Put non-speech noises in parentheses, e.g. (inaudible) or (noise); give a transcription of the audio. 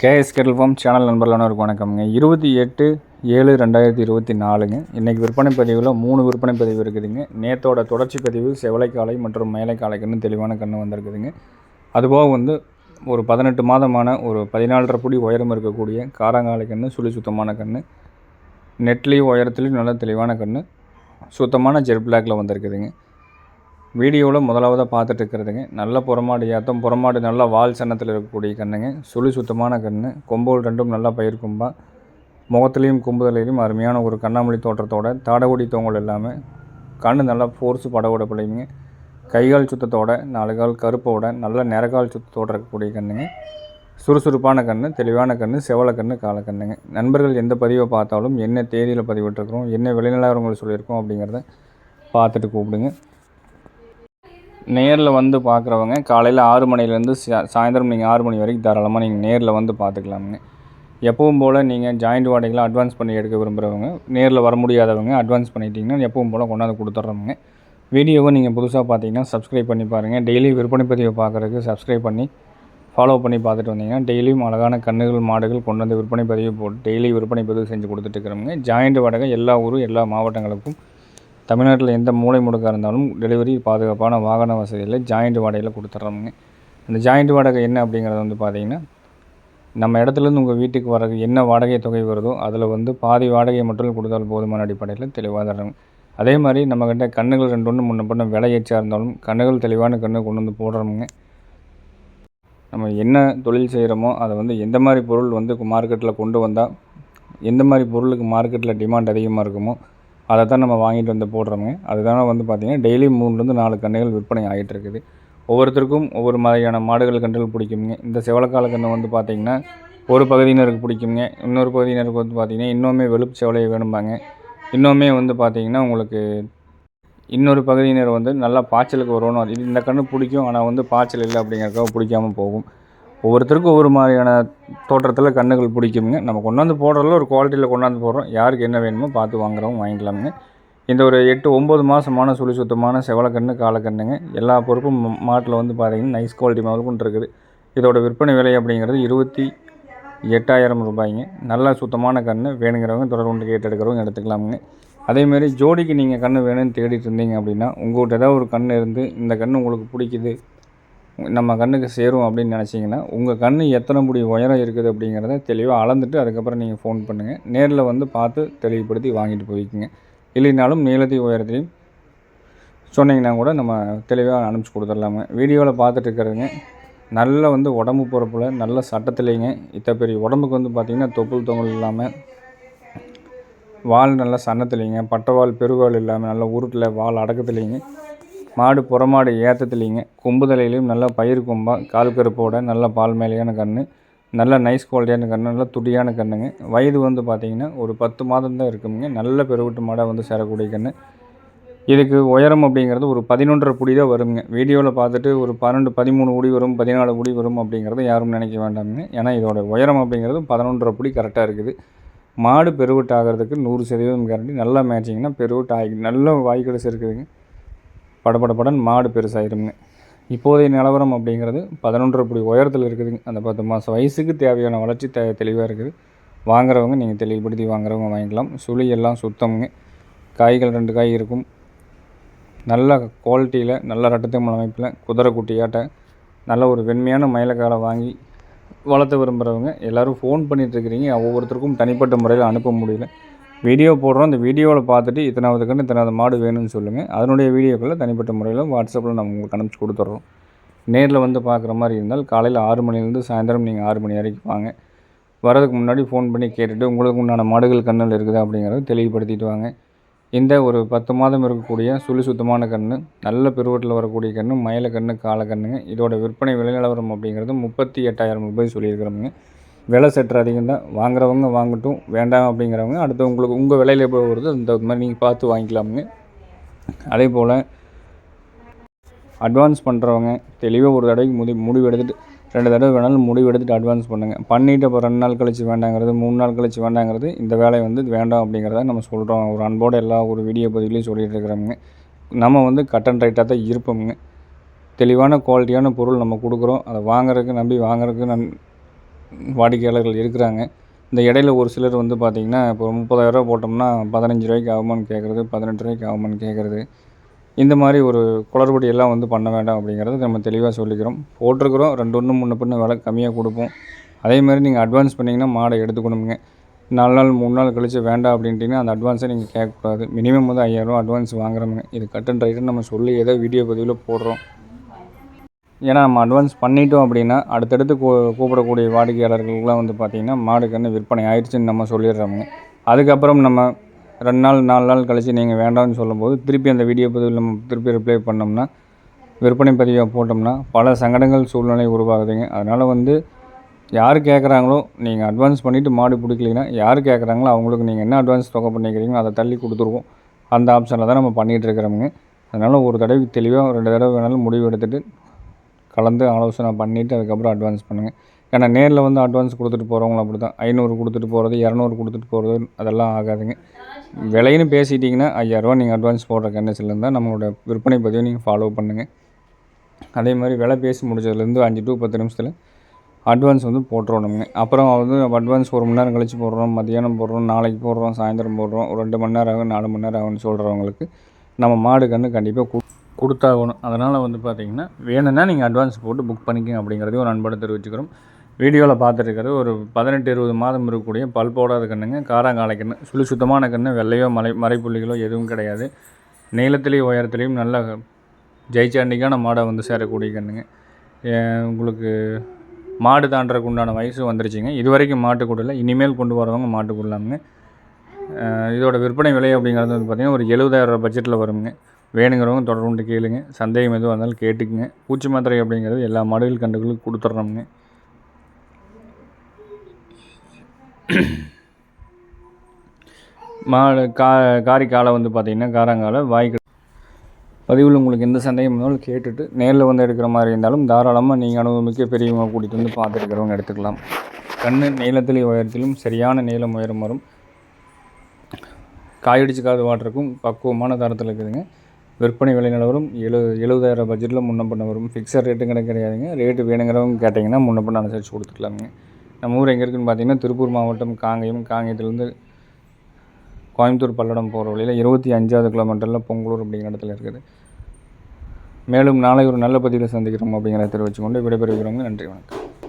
KS cattle farm channel நண்பர்களானவருக்கு வணக்கம்ங்க. இருபத்தி எட்டு ஏழு ரெண்டாயிரத்தி இருபத்தி நாலுங்க. இன்றைக்கி விற்பனை பதிவில் மூணு விற்பனை பதிவு இருக்குதுங்க. நேத்தோட தொடர்ச்சி பதிவு செவலைக்காலை மற்றும் மேலைக்காலைக்குன்னு தெளிவான கன்று வந்திருக்குதுங்க. அதுபோக வந்து ஒரு பதினெட்டு மாதமான ஒரு பதினாலரை புடி உயரம் இருக்கக்கூடிய காரங்காலை கன்று சுழி சுத்தமான கன்று நெட்லேயும் உயரத்துலேயும் நல்ல தெளிவான கன்று சுத்தமான ஜெட் பிளாக்ல வந்திருக்குதுங்க. வீடியோவில் முதலாவதாக பார்த்துட்டு இருக்கிறதுங்க. நல்ல புறமாடு ஏற்றம் புறமாடு நல்லா வால் சன்னத்தில் இருக்கக்கூடிய கண்ணுங்க சுழி சுத்தமான கன்று கொம்புகள் ரெண்டும் நல்லா பயிர் கும்பா. முகத்துலேயும் கும்புதலையும் அருமையான ஒரு கண்ணாமொழி தோற்றத்தோட தாடகுடி தோங்கல் இல்லாமல் கண் நல்லா ஃபோர்ஸு படவோட பிள்ளைங்க கைகால் சுத்தத்தோட நாலு கால் கருப்போட நல்ல நிறகால் சுத்தத்தோட இருக்கக்கூடிய கண்ணுங்க. சுறுசுறுப்பான கன்று தெளிவான கன்று செவல கன்று கால கண்ணுங்க. நண்பர்கள் எந்த பதிவை பார்த்தாலும் என்ன தேதியில் பதிவிட்டுருக்குறோம் என்ன விளைநிலவரங்கள் சொல்லியிருக்கோம் அப்படிங்கிறத பார்த்துட்டு கூப்பிடுங்க. நேரில் வந்து பார்க்குறவங்க காலையில் ஆறு மணிலேருந்து சா சாயந்தரம் நீங்கள் ஆறு மணி வரைக்கும் தாராளமாக நீங்கள் நேரில் வந்து பார்த்துக்கலாமுங்க எப்பவும் போல் நீங்கள் ஜாயிண்ட் வாடகைலாம் அட்வான்ஸ் பண்ணி எடுக்க விரும்புகிறவங்க நேரில் வர முடியாதவங்க அட்வான்ஸ் பண்ணிட்டீங்கன்னா எப்பவும் போல் கொண்டாந்து கொடுத்துட்றோமுங்க வீடியோவை நீங்கள் புதுசாக பார்த்தீங்கன்னா சப்ஸ்கிரைப் பண்ணி பாருங்கள் டெய்லி விற்பனை பதிவை பார்க்குறதுக்கு சப்ஸ்கிரைப் பண்ணி ஃபாலோ பண்ணி பார்த்துட்டு வந்தீங்கன்னா டெய்லியும் அழகான கன்றுகள் மாடுகள் கொண்டு வந்து விற்பனை பதிவு போட்டு டெய்லி விற்பனை பதிவு செஞ்சு கொடுத்துட்டு இருக்கிறோமுங்க. ஜாயிண்ட் வாடகை எல்லா ஊரும் எல்லா மாவட்டங்களுக்கும் தமிழ்நாட்டில் எந்த மூலை முடுக்காக இருந்தாலும் டெலிவரி பாதுகாப்பான வாகன வசதியில் ஜாயிண்ட் வாடகையில் கொடுத்துட்றோமுங்க அந்த ஜாயிண்ட் வாடகை என்ன அப்படிங்கிறது வந்து பார்த்திங்கன்னா நம்ம இடத்துலேருந்து உங்கள் வீட்டுக்கு வர என்ன வாடகை தொகை வருதோ அதில் வந்து பாதி வாடகையை மட்டும் கொடுத்தால் போதுமான அடிப்படையில் தெளிவாக தர்றோங்க அதே மாதிரி நம்மக்கிட்ட கண்ணுகள் ரெண்டு ஒன்று முன்ன பண்ண விலை எச்சா இருந்தாலும் கண்ணுகள் தெளிவான கண்ணு கொண்டு வந்து போடுறோமுங்க. நம்ம என்ன தொழில் செய்கிறோமோ அதை வந்து எந்த மாதிரி பொருள் வந்து மார்க்கெட்டில் கொண்டு வந்தால் எந்த மாதிரி பொருளுக்கு மார்க்கெட்டில் டிமாண்ட் அதிகமாக இருக்குமோ அதை தான் நம்ம வாங்கிட்டு வந்து போடுறோங்க அதுதான் வந்து பார்த்திங்கன்னா டெய்லி மூணுலேருந்து நாலு கன்றுகள் விற்பனை ஆகிட்டு இருக்குது ஒவ்வொருத்தருக்கும் ஒவ்வொரு மாதிரியான மாடுகள் கன்றுகள் பிடிக்குங்க இந்த செவலக்கால கன்று வந்து பார்த்திங்கன்னா ஒரு பகுதியினருக்கு பிடிக்குங்க இன்னொரு பகுதியினருக்கு வந்து பார்த்திங்கன்னா இன்னுமே வெளுப்பு செவலையை வேணும்பாங்க. இன்னுமே வந்து பார்த்திங்கன்னா உங்களுக்கு இன்னொரு பகுதியினர் வந்து நல்லா பாய்ச்சலுக்கு வரணும் அது இந்த கன்று பிடிக்கும் ஆனால் வந்து பாய்ச்சல் இல்லை அப்படிங்கிறக்காக பிடிக்காம போகும். ஒவ்வொருத்தருக்கும் ஒவ்வொரு மாதிரியான தோற்றத்தில் கன்றுகள் பிடிக்குங்க நம்ம கொண்டாந்து போடுறதுல ஒரு குவாலிட்டியில் கொண்டாந்து போடுறோம். யாருக்கு என்ன வேணுமோ பார்த்து வாங்குறவங்க வாங்கிக்கலாமுங்க. இந்த ஒரு எட்டு ஒம்பது மாதமான சுழி சுத்தமான செவலக்கண்ணு காலக்கண்ணுங்க. எல்லா பொறுப்பும் மாட்டில் வந்து பார்த்தீங்கன்னா நைஸ் குவாலிட்டி முதல்கொண்டு இருக்குது. இதோட விற்பனை விலை அப்படிங்கிறது இருபத்தி எட்டாயிரம் ரூபாய்ங்க. நல்லா சுத்தமான கன்று வேணுங்கிறவங்க தொடர்பு கொண்டு கேட்டு எடுக்கிறவங்க எடுத்துக்கலாமுங்க. அதேமாரி ஜோடிக்கு நீங்கள் கன்று வேணும்னு தேடிட்டு இருந்தீங்க அப்படின்னா உங்கள்கிட்ட ஏதாவது ஒரு கன்று இருந்து இந்த கன்று உங்களுக்கு பிடிக்குது நம்ம கண்ணுக்கு சேரும் அப்படின்னு நினச்சிங்கன்னா உங்கள் கண் எத்தனை முடி உயரம் இருக்குது அப்படிங்கிறத தெளிவாக அளந்துட்டு அதுக்கப்புறம் நீங்கள் ஃபோன் பண்ணுங்கள் நேரில் வந்து பார்த்து தெளிவுபடுத்தி வாங்கிட்டு போய்க்குங்க. இல்லைனாலும் நீளத்தையும் உயரத்தையும் சொன்னீங்கன்னா கூட நம்ம தெளிவாக அனுப்பிச்சி கொடுத்துடலாங்க வீடியோவில் பார்த்துட்டு இருக்கிறதுங்க நல்ல வந்து உடம்பு பொறுப்பில் நல்ல சட்டத்துலேங்க. இத்த பெரிய உடம்புக்கு வந்து பார்த்திங்கன்னா தொப்புள் தொங்கல் இல்லாமல் வால் நல்ல சன்னத்துலேங்க. பட்டவால் பெருவால் இல்லாமல் நல்ல உருட்டில் வால் அடக்கத்துலேங்க. மாடு புறமாடு ஏற்றத்துலிங்க கொம்பு தலையிலையும் நல்லா பயிர் கும்பாக கால் கருப்போட நல்ல பால் மேலையான கன்று நல்ல நைஸ் குவாலிட்டியான கன்று நல்ல துடியான கன்றுங்க வயது வந்து பார்த்திங்கன்னா ஒரு பத்து மாதம் தான் இருக்குங்க நல்ல பெருவிட்டு மாடாக வந்து சேரக்கூடிய கன்று இதுக்கு உயரம் அப்படிங்கிறது ஒரு பதினொன்றரை புடி தான் வருங்க வீடியோவில் பார்த்துட்டு ஒரு பன்னெண்டு பதிமூணு குடி வரும் பதினாலு குடி வரும் அப்படிங்கிறத யாரும் நினைக்க வேண்டாமுங்க. ஏன்னா இதோட உயரம் அப்படிங்கிறது பதினொன்றரை புடி கரெக்டாக இருக்குது. மாடு பெருவிட்டு ஆகிறதுக்கு நூறு சதவீதம் கேரண்டி நல்லா மேட்சிங்கன்னா பெருவிட்டு ஆகி நல்ல வாய்க்கடைசி இருக்குதுங்க. படபடபடன் மாடு பெருசாயிருங்க இப்போதைய நிலவரம் அப்படிங்கிறது பதினொன்றரை புடி உயரத்தில் இருக்குதுங்க அந்த பத்து மாதம் வயசுக்கு தேவையான வளர்ச்சி தே தெளிவாக இருக்குது. வாங்குறவங்க நீங்கள் தெளிவுபடுத்தி வாங்குறவங்க வாங்கிக்கலாம். சுழி எல்லாம் சுத்தம்ங்க. காய்கள் ரெண்டு காய் இருக்கும். நல்ல குவாலிட்டியில் நல்ல ரட்டத்தின் அமைப்பில் குதிரை குட்டியாட்ட நல்ல ஒரு வெண்மையான மயிலக்காலை வாங்கி வளர்த்த விரும்புகிறவங்க எல்லோரும் ஃபோன் பண்ணிகிட்ருக்கிறீங்க ஒவ்வொருத்தருக்கும் தனிப்பட்ட முறையில் அனுப்ப முடியல. வீடியோ போடுறோம். அந்த வீடியோவில் பார்த்துட்டு இத்தனாவது கன்று இத்தனாவது மாடு வேணும்னு சொல்லுங்கள் அதனுடைய வீடியோக்களை தனிப்பட்ட முறையில் வாட்ஸ்அப்பில் நம்ம உங்களுக்கு அனுப்பிச்சி கொடுத்துட்றோம். நேரில் வந்து பார்க்குற மாதிரி இருந்தால் காலையில் ஆறு மணிலேருந்து சாயந்தரம் நீங்கள் ஆறு மணி வரைக்கும் வாங்க. வரதுக்கு முன்னாடி ஃபோன் பண்ணி கேட்டுட்டு உங்களுக்கு உண்டான மாடுகள் கண்ணில் இருக்குதா அப்படிங்கிறத தெளிவுபடுத்திட்டு வாங்க. இந்த ஒரு பத்து மாதம் இருக்கக்கூடிய சுழி சுத்தமான கன்று நல்ல பெருவட்டில் வரக்கூடிய கன்று மயில கன்று கால இதோட விற்பனை விலை நிலவரம் அப்படிங்கிறது முப்பத்தி எட்டாயிரம் ரூபாய் சொல்லியிருக்கிறோமுங்க. விலை சற்று அதிகம் தான். வாங்குறவங்க வாங்கட்டும் வேண்டாம் அப்படிங்கிறவங்க அடுத்து உங்களுக்கு உங்கள் விலையில் எவ்வளோ வருதோ அந்த மாதிரி நீங்கள் பார்த்து வாங்கிக்கலாமுங்க. அதே போல் அட்வான்ஸ் பண்ணுறவங்க தெளிவாக ஒரு தடவைக்கு முடி முடிவு எடுத்துகிட்டு ரெண்டு தடவை வேணாலும் முடிவு எடுத்துகிட்டு அட்வான்ஸ் பண்ணுங்கள் பண்ணிவிட்டு அப்போ ரெண்டு நாள் கழித்து வேண்டாங்கிறது மூணு நாள் கழித்து வேண்டாங்கிறது இந்த வேலையை வந்து வேண்டாம் அப்படிங்கிறத நம்ம சொல்கிறோம் ஒரு அன்போடு எல்லா ஒரு வீடியோ பதிவுலையும் சொல்லிகிட்டு இருக்கிறோமுங்க. நம்ம வந்து கட் அண்ட் ரைட்டாக தான் இருப்போமுங்க. தெளிவான குவாலிட்டியான பொருள் நம்ம கொடுக்குறோம். அதை வாங்குறதுக்கு நம்பி வாங்குறதுக்கு நன் வாடிக்கையாளர்கள் இருக்கிறாங்க. இந்த இடையில ஒரு சிலர் வந்து பார்த்திங்கன்னா இப்போ முப்பதாயிரரூவா போட்டோம்னா பதினஞ்சு ரூபாய்க்கு ஆகுமான்னு கேட்குறது பதினெட்டு ரூபாய்க்கு ஆகுமான்னு கேட்குறது இந்த மாதிரி ஒரு குளறுபடி எல்லாம் வந்து பண்ண வேண்டாம் அப்படிங்கிறது நம்ம தெளிவாக சொல்லிக்கிறோம். போட்டிருக்கிறோம். ரெண்டு ஒன்று முன்ன பின்ன விலை கம்மியாக கொடுப்போம். அதே மாதிரி நீங்கள் அட்வான்ஸ் பண்ணிங்கன்னா மாடை எடுத்துக்கணுங்க நாலு நாள் மூணு நாள் கழித்து வேண்டாம் அப்படின்ட்டிங்கன்னா அந்த அட்வான்ஸை நீங்கள் கேட்கக்கூடாது. மினிமம் வந்து ஐயாயிரம் அட்வான்ஸ் வாங்குறோமுங்க. இது கட் அண்ட் ரைட்டுன்னு நம்ம சொல்லி ஏதோ வீடியோ பதிவில் போடுறோம். ஏன்னா நம்ம அட்வான்ஸ் பண்ணிட்டோம் அப்படின்னா அடுத்தடுத்து கூ கூப்பிடக்கூடிய வாடிக்கையாளர்களுக்கெலாம் வந்து பார்த்திங்கன்னா மாடு கன்று விற்பனை ஆயிடுச்சுன்னு நம்ம சொல்லிடுறோமுங்க. அதுக்கப்புறம் நம்ம ரெண்டு நாள் நாலு நாள் கழித்து நீங்கள் வேண்டாம்னு சொல்லும்போது திருப்பி அந்த வீடியோ பதிவில் நம்ம திருப்பி ரிப்ளை பண்ணோம்னா விற்பனை பதிவை போட்டோம்னா பல சங்கடங்கள் சூழ்நிலை உருவாகுதுங்க. அதனால் வந்து யார் கேட்குறாங்களோ நீங்கள் அட்வான்ஸ் பண்ணிவிட்டு மாடு பிடிக்கலைன்னா யார் கேட்குறாங்களோ அவங்களுக்கு நீங்கள் என்ன அட்வான்ஸ் தொகை பண்ணிக்கிறீங்களோ அதை தள்ளி கொடுத்துருவோம். அந்த ஆப்ஷனில் தான் நம்ம பண்ணிகிட்டு இருக்கிறோமுங்க. அதனால் ஒரு தடவைக்கு தெளிவாக ரெண்டு தடவை வேணாலும் முடிவு எடுத்துகிட்டு கலந்து ஆலோசனை பண்ணிவிட்டு அதுக்கப்புறம் அட்வான்ஸ் பண்ணுங்கள் ஏன்னா நேரில் வந்து அட்வான்ஸ் கொடுத்துட்டு போகிறவங்களும் அப்படி தான் ஐநூறு கொடுத்துட்டு போகிறது இரநூறு கொடுத்துட்டு போகிறது அதெல்லாம் ஆகாதுங்க. விலைன்னு பேசிட்டிங்கன்னா ஐயாயிரரூவா நீங்கள் அட்வான்ஸ் போடுற கண்டிஷனில் இருந்தால் நம்மளோட விற்பனை பதிவை நீங்கள் ஃபாலோ பண்ணுங்கள் அதே மாதிரி விலை பேசி முடிச்சதுலேருந்து அஞ்சு டு பத்து நிமிஷத்தில் அட்வான்ஸ் வந்து போட்டுருணுங்க அப்புறம் வந்து அட்வான்ஸ் ஒரு மணி நேரம் கழித்து போடுறோம் மத்தியானம் போடுறோம் நாளைக்கு போடுறோம் சாயந்தரம் போடுறோம் ஒரு ரெண்டு மணி நேரம் ஆகும் நாலு மணி நேரம் ஆகும்னு சொல்கிறவங்களுக்கு நம்ம மாடு கன்று கண்டிப்பாக கூ கொடுத்தாகணும். அதனால் வந்து பார்த்திங்கன்னா வேணும்னா நீங்கள் அட்வான்ஸ் போட்டு புக் பண்ணிக்கங்க அப்படிங்கிறதையும் ஒரு அன்போடு தெரிவிச்சுக்கிறோம். வீடியோவில் பார்த்துருக்கிறது ஒரு பதினெட்டு இருபது மாதம் இருக்கக்கூடிய பல் போடாத கண்ணுங்க காராங்காலை கன்று சுழி சுத்தமான கன்று வெள்ளையோ மலை மறைப்புள்ளிகளோ எதுவும் கிடையாது. நீளத்துலேயும் உயரத்துலேயும் நல்ல ஜெயிச்சாண்டிக்கான மாடை வந்து சேரக்கூடிய கண்ணுங்க. உங்களுக்கு மாடு தாண்டறக்கு உண்டான வயசு வந்துருச்சுங்க. இது வரைக்கும் மாட்டுக்கூடல இனிமேல் கொண்டு வரவங்க மாட்டுக்குள்ளாங்க அஹ் இதோட விற்பனை விலை அப்படிங்கிறது வந்து பார்த்திங்கன்னா ஒரு எழுபதாயிரம் பட்ஜெட்டில் வருங்க. வேணுங்கிறவங்க தொடர்புண்டு கேளுங்க. சந்தேகம் எதுவும் இருந்தாலும் கேட்டுக்குங்க. பூச்சி மாத்திரை அப்படிங்கிறது எல்லா மாடுகள் கண்டுகளுக்கும் கொடுத்துட்றோம்ங்க (clears throat) மாடு கா காரி காலை வந்து பார்த்திங்கன்னா காராங்காலை வாய்க்கு பதிவில் உங்களுக்கு எந்த சந்தேகம் இருந்தாலும் கேட்டுட்டு நேரில் வந்து எடுக்கிற மாதிரி இருந்தாலும் தாராளமாக நீங்கள் அனுபவமிக்க பெரியவங்க கூட்டிகிட்டு வந்து பார்த்துருக்கிறவங்க எடுத்துக்கலாம். கண் நீளத்திலையும் உயரத்திலும் சரியான நீளம் உயரம் வரும். காயடிச்சு காது வாட்டுறக்கும் பக்குவமான தரத்தில் இருக்குதுங்க. விற்பனை விலை நிலவரம். எழு எழுபதாயிரம் பட்ஜெட்டில் முன்ன பண்ண வரும். ஃபிக்ஸட் ரேட்டும் கணக்கு கிடையாதுங்க. ரேட்டு வேணுங்கிறவங்க கேட்டிங்கன்னா முன்ன பண்ண அனுசரித்து கொடுத்துக்கலாமுங்க. நம்ம ஊர் எங்கே இருக்குதுன்னு பார்த்தீங்கன்னா திருப்பூர் மாவட்டம் காங்கேயம். காங்கேயத்துலேருந்து கோயம்புத்தூர் பல்லடம் போகிற வழியில் இருபத்தி அஞ்சாவது கிலோமீட்டரில் பொங்கலூர் அப்படிங்கிற இடத்துல இருக்குது. மேலும் நாளை ஒரு நல்ல பதிவில் சந்திக்கிறோம் அப்படிங்கிறத தெரிவித்துக்கொண்டு விடைபெறுகிறோங்க. நன்றி வணக்கம்.